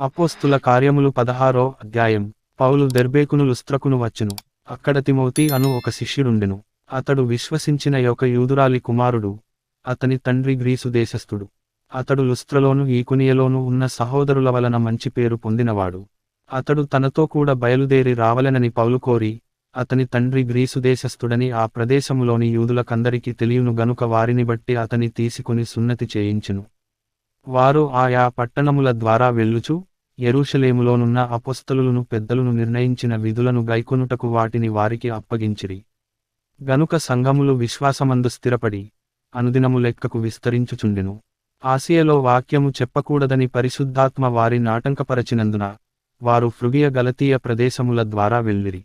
అపోస్తుల కార్యములు పదహారో అధ్యాయం. పౌలు దెర్బేకును లుస్త్రకును వచ్చును. అక్కడ తిమోతి అను ఒక శిష్యుడుండెను. అతడు విశ్వసించిన యొక్క యూదురాలి కుమారుడు. అతని తండ్రి గ్రీసు దేశస్థుడు. అతడు లుస్త్రలోను ఈకునియలోను ఉన్న సహోదరుల వలన మంచి పేరు పొందినవాడు. అతడు తనతో కూడా బయలుదేరి రావలెనని పౌలు కోరి అతని తండ్రి గ్రీసు దేశస్థుడని ఆ ప్రదేశములోని యూదులకందరికీ తెలియను గనుక వారిని బట్టి అతని తీసుకుని సున్నతి చేయించును. వారు ఆయా పట్టణముల ద్వారా వెళ్ళుచు యెరూషలేములోనున్న అపొస్తలులను పెద్దలను నిర్ణయించిన విధులను గైకొనుటకు వాటిని వారికి అప్పగించిరి. గనుక సంఘములు విశ్వాసమందు స్థిరపడి అనుదినము లెక్కకు విస్తరించుచుండెను. ఆసియలో వాక్యము చెప్పకూడదని పరిశుద్ధాత్మ వారి నాటంకపరచినందున వారు ఫృగియ గలతీయ ప్రదేశముల ద్వారా వెళ్ళిరి.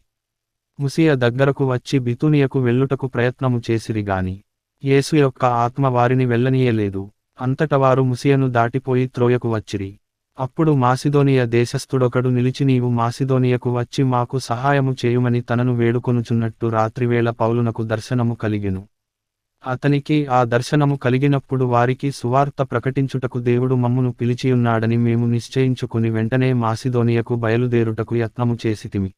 ముసియ దగ్గరకు వచ్చి బితునియకు వెళ్ళుటకు ప్రయత్నము చేసిరి గాని యేసు యొక్క ఆత్మ వారిని వెళ్ళనీయలేదు. అంతట వారు ముసియను దాటిపోయి త్రోయకు వచ్చిరి. అప్పుడు మాసిదోనియ దేశస్థుడొకడు నిలిచి నీవు మాసిదోనియకు వచ్చి మాకు సహాయము చేయుమని తనను వేడుకొనుచున్నట్టు రాత్రివేళ పౌలునకు దర్శనము కలిగెను. అతనికి ఆ దర్శనము కలిగినప్పుడు వారికి సువార్త ప్రకటించుటకు దేవుడు మమ్మును పిలిచియున్నాడని మేము నిశ్చయించుకుని వెంటనే మాసిదోనియకు బయలుదేరుటకు యత్నము చేసితిమి.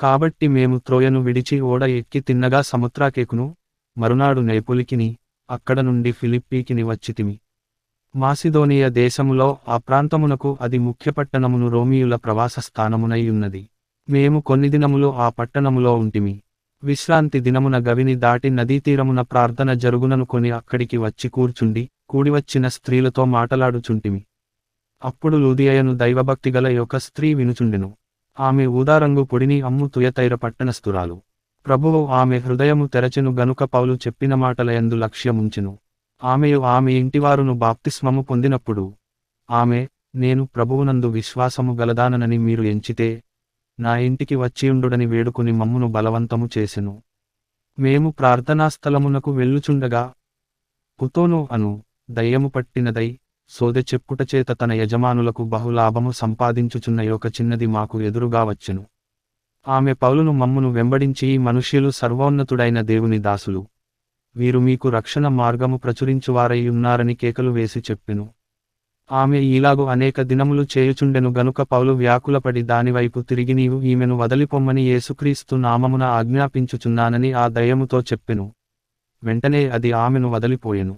కాబట్టి మేము త్రోయను విడిచి ఓడ ఎక్కి తిన్నగా సముద్రాకేకును మరునాడు నైపులికిని అక్కడ నుండి ఫిలిప్పీకిని వచ్చితిమి. మాసిదోనియ దేశములో ఆ ప్రాంతమునకు అది ముఖ్య పట్టణమును రోమియుల ప్రవాస స్థానమునై ఉన్నది మేము కొన్ని దినములు ఆ పట్టణములో ఉంటిమి. విశ్రాంతి దినమున గవిని దాటి నదీతీరమున ప్రార్థన జరుగుననుకొని అక్కడికి వచ్చి కూర్చుండి కూడివచ్చిన స్త్రీలతో మాటలాడుచుంటిమి. అప్పుడు లూదియను దైవభక్తిగల యొక్క స్త్రీ వినుచుండెను. ఆమె ఊదారంగు పొడిని అమ్ము తుయతైర పట్టణస్థురాలు. ప్రభువు ఆమె హృదయము తెరచెను గనుక పౌలు చెప్పిన మాటలయందు లక్ష్యముంచెను. ఆమెయు ఆమె ఇంటివారును బాప్తిస్మము పొందినప్పుడు ఆమె నేను ప్రభువునందు విశ్వాసము గలదాననని మీరు ఎంచితే నా ఇంటికి వచ్చియుండుడని వేడుకుని మమ్మును బలవంతము చేసెను. మేము ప్రార్థనా స్థలమునకు వెళ్ళుచుండగా పుతోను అను దయ్యము పట్టినదై సోదె చెప్పుటచేత తన యజమానులకు బహులాభము సంపాదించుచున్న యొక్క చిన్నది మాకు ఎదురుగా వచ్చెను. ఆమె పౌలును మమ్మును వెంబడించి ఈ మనుష్యులు సర్వోన్నతుడైన దేవుని దాసులు. వీరు మీకు రక్షణ మార్గము ప్రచురించువారై ఉన్నారని కేకలు వేసి చెప్పెను. ఆమె ఈలాగు అనేక దినములు చేయుచుండెను గనుక పౌలు వ్యాకులపడి దానివైపు తిరిగి నీవు ఈమెను వదలిపొమ్మని యేసుక్రీస్తు నామమున ఆజ్ఞాపించుచున్నానని ఆ దయముతో చెప్పెను. వెంటనే అది ఆమెను వదలిపోయెను.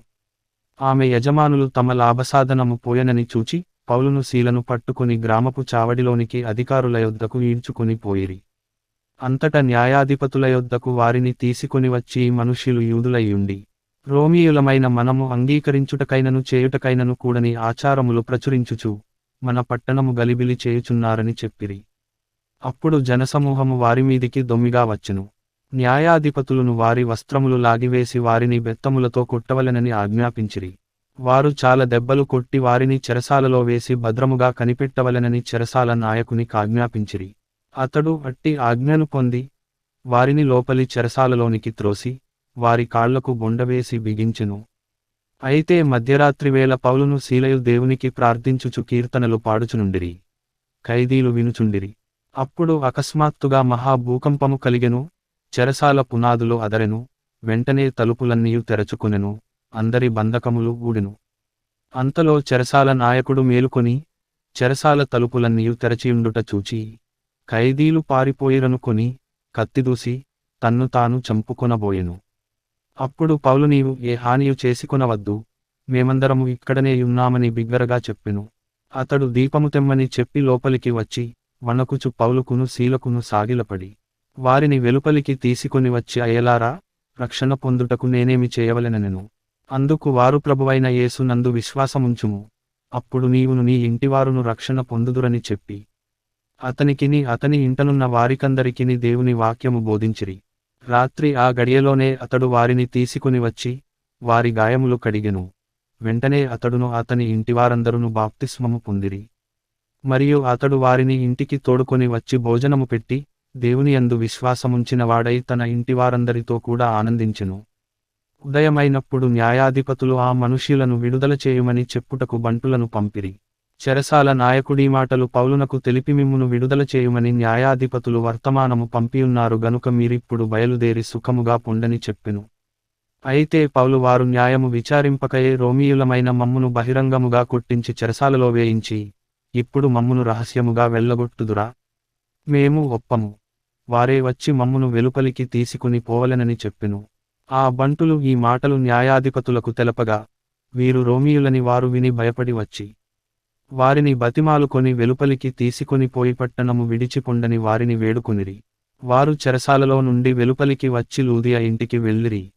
ఆమె యజమానులు తమ లాభసాధనము పోయెనని చూచి పౌలును శీలను పట్టుకుని గ్రామపు చావడిలోనికి అధికారుల యొద్దకు ఈడ్చుకుని పోయిరి. అంతట న్యాయాధిపతుల యొద్దకు వారిని తీసుకొనివచ్చి ఈ మనుష్యులు యూదులయ్యుండి. రోమియులమైన మనము అంగీకరించుటకైనను చేయుటకైనను కూడని ఆచారములు ప్రచురించుచు మన పట్టణము గలిబిలి చేయుచున్నారని చెప్పిరి. అప్పుడు జనసమూహము వారిమీదికి దొమ్మిగా వచ్చును. న్యాయాధిపతులను వారి వస్త్రములు లాగివేసి వారిని బెత్తములతో కొట్టవలెనని ఆజ్ఞాపించిరి. వారు చాలా దెబ్బలు కొట్టి వారిని చెరసాలలో వేసి భద్రముగా కనిపెట్టవలెనని చెరసాల నాయకుని ఆజ్ఞాపించిరి. అతడు అట్టి ఆజ్ఞను పొంది వారిని లోపలి చెరసాలలోనికి త్రోసి వారి కాళ్ళకు బొండవేసి బిగించెను. అయితే మధ్యరాత్రివేళ పౌలును శీలయు దేవునికి ప్రార్థించుచు కీర్తనలు పాడుచునుండిరి ఖైదీలు వినుచుండిరి. అప్పుడు అకస్మాత్తుగా మహాభూకంపము కలిగెను చెరసాల పునాదులు అదరెను వెంటనే తలుపులన్నీయు తెరచుకునెను అందరి బంధకములు ఊడెను. అంతలో చెరసాల నాయకుడు మేలుకొని చెరసాల తలుపులన్నీయు తెరచియుండుట చూచి ఖైదీలు పారిపోయిరనుకొని కత్తిదూసి తన్ను తాను చంపుకొనబోయెను. అప్పుడు పౌలు నీవు ఏ హానియు చేసుకొనవద్దు మేమందరము ఇక్కడనే ఉన్నామని బిగ్గరగా చెప్పెను. అతడు దీపము తెమ్మని చెప్పి లోపలికి వచ్చి వణకుచు పౌలుకును శీలకును సాగిలపడి వారిని వెలుపలికి తీసుకొని వచ్చి అయ్యలారా రక్షణ పొందుటకు నేనేమి చేయవలెననెను. అందుకు వారు ప్రభువైన యేసు నందు విశ్వాసముంచుము. అప్పుడు నీవును నీ ఇంటివారును రక్షణ పొందుదురని చెప్పి అతనికిని అతని ఇంటనున్న వారికందరికిని దేవుని వాక్యము బోధించిరి. రాత్రి ఆ గడియలోనే అతడు వారిని తీసుకుని వచ్చి వారి గాయములు కడిగెను. వెంటనే అతడును అతని ఇంటివారందరును బాప్తిస్మము పొందిరి. మరియు అతడు వారిని ఇంటికి తోడుకొని వచ్చి భోజనము పెట్టి దేవుని యందు విశ్వాసముంచిన వాడై తన ఇంటివారందరితో కూడా ఆనందించెను. ఉదయమైనప్పుడు న్యాయాధిపతులు ఆ మనుష్యులను విడుదల చేయుమని చెప్పుటకు బంటులను పంపిరి. చెరసాల నాయకుడీ మాటలు పౌలునకు తెలిపి మిమ్మును విడుదల చేయుమని న్యాయాధిపతులు వర్తమానము పంపియున్నారు గనుక మీరిప్పుడు బయలుదేరి సుఖముగా పొండని చెప్పెను. అయితే పౌలు వారు న్యాయము విచారింపకయే రోమియులమైన మమ్మును బహిరంగముగా కొట్టించి చెరసాలలో వేయించి ఇప్పుడు మమ్మును రహస్యముగా వెళ్ళగొట్టుదురా? మేము ఒప్పము. వారే వచ్చి మమ్మును వెలుపలికి తీసుకుని పోవలెనని చెప్పెను. ఆ బంటులు ఈ మాటలు న్యాయాధిపతులకు తెలపగా వీరు రోమియులని వారు విని భయపడి వచ్చి వారిని బతిమాలుకొని వెలుపలికి తీసుకొని పోయి పట్టణము విడిచిపొండని వారిని వేడుకొనిరి. వారు చెరసాలలో నుండి వెలుపలికి వచ్చి లూదియా ఇంటికి వెళ్ళిరి.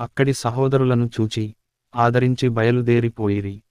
అక్కడి సహోదరులను చూచి ఆదరించి బయలుదేరిపోయిరి.